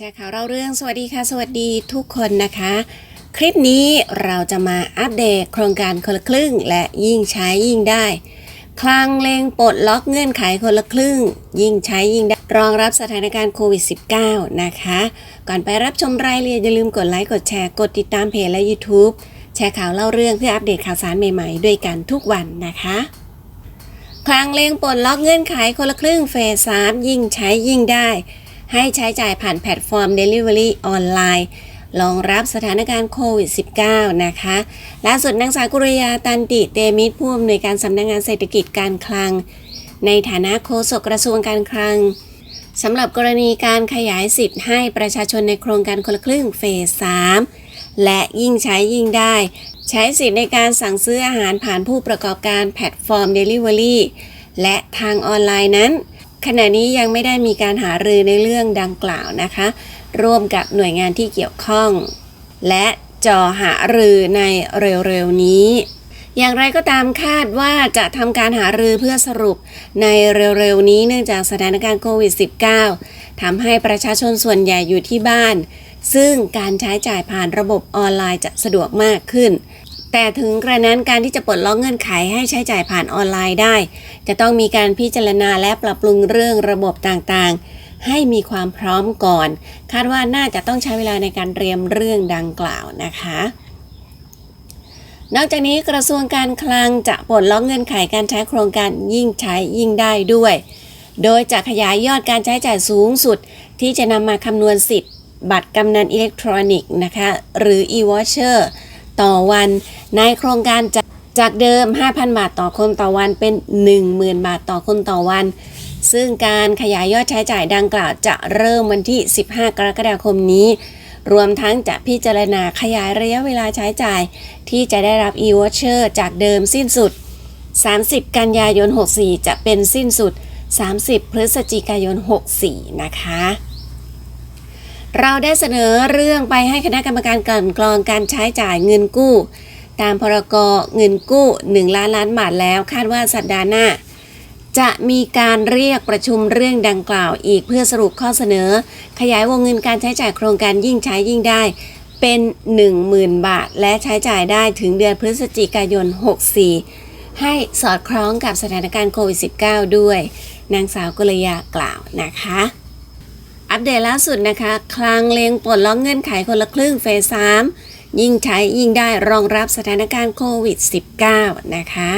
แชร์ข่าวเราเรื่องสวัสดีค่ะ สวัสดีทุกคนนะคะ คลิปนี้เราจะมาอัปเดตโครงการคนละครึ่ง และยิ่งใช้ยิ่งได้ คลังเลงปลดล็อกเงื่อนไขคนละครึ่ง ยิ่งใช้ยิ่งได้รองรับสถานการณ์โควิด -19 นะคะ ก่อนไปรับชมรายละเอียดอย่าลืมกดไลค์กดแชร์กดติดตามเพจและ YouTube แชร์ข่าวเล่าเรื่องเพื่ออัปเดตข่าวสารใหม่ๆ ด้วยกันทุกวันนะคะ คลังเลงปลดล็อกเงื่อนไขคนละครึ่งเฟสสามยิ่งใช้ยิ่งได้ ให้ใช้จ่ายผ่านแพลตฟอร์ม Delivery ออนไลน์รองรับสถานการณ์โควิด -19 นะคะล่าสุดนางสาวกุรยาตันติเตมิตรผู้อำนวยการสำนักงานเศรษฐกิจการคลัง ในฐานะโฆษกกระทรวงการคลังสำหรับกรณีการขยายสิทธิ์ให้ประชาชนในโครงการคนละครึ่งเฟส 3 และยิ่งใช้ยิ่งได้ ใช้สิทธิ์ในการสั่งซื้ออาหารผ่านผู้ประกอบการแพลตฟอร์ม Delivery และทางออนไลน์นั้น ขณะนี้ยังไม่ได้มีการหารือในเรื่องดังกล่าวนะคะ ร่วมกับหน่วยงานที่เกี่ยวข้อง และจอหารือในเร็วๆนี้ อย่างไรก็ตามคาดว่าจะทำการหารือเพื่อสรุปในเร็วๆนี้เนื่องจากสถานการณ์โควิด -19 ทำให้ประชาชนส่วนใหญ่อยู่ที่บ้าน ซึ่งการใช้จ่ายผ่านระบบออนไลน์จะสะดวกมากขึ้น แต่ถึงกระนั้นการที่จะปลดล็อกเงื่อนไขให้ใช้จ่ายผ่านออนไลน์ได้ จะต้องมีการพิจารณาและปรับปรุงเรื่องระบบต่างๆ ให้มีความพร้อมก่อน คาดว่าน่าจะต้องใช้เวลาในการเตรียมเรื่องดังกล่าวนะคะ นอกจากนี้กระทรวงการคลังจะปลดล็อกเงื่อนไขการใช้โครงการยิ่งใช้ยิ่งได้ด้วย โดยจะขยายยอดการใช้จ่ายสูงสุด ที่จะนำมาคำนวณสิทธิ์บัตรกำนันอิเล็กทรอนิกส์นะคะหรือ e-voucher ต่อวันในโครงการจากจากเดิม 5,000 บาทต่อคนต่อวันเป็น 10,000 บาทต่อคนต่อวัน ซึ่งการขยายยอดใช้จ่ายดังกล่าวจะเริ่มวันที่ 15 กรกฎาคมนี้ รวมทั้งจะพิจารณาขยายระยะเวลาใช้จ่าย ที่จะได้รับ e-voucher จากเดิมสิ้นสุด 30 กันยายน 64 จะเป็นสิ้นสุด 30 พฤศจิกายน 64 นะคะ เราได้เสนอเรื่องไปให้คณะกรรมการกลั่นกรองการใช้จ่ายเงินกู้ ตามพรกเงินกู้ 1 ล้านล้านบาทแล้วคาดว่าสัปดาห์หน้า จะมีการเรียกประชุมเรื่องดังกล่าวอีกเพื่อสรุปข้อเสนอ ขยายวงเงินการใช้จ่ายโครงการยิ่งใช้ยิ่งได้ เป็น 10,000 บาท และใช้จ่ายได้ถึงเดือนพฤศจิกายน 64 ให้สอดคล้องกับสถานการณ์โควิด -19 ด้วย นางสาวกุลยากล่าวนะคะ ปเดตล่าสุดนะคะ คลังเลงปลดล็อกเงื่อนไขคนละครึ่งเฟส3ยิ่งใช้ยิ่งได้รองรับสถานการณ์โควิด -19 นะคะ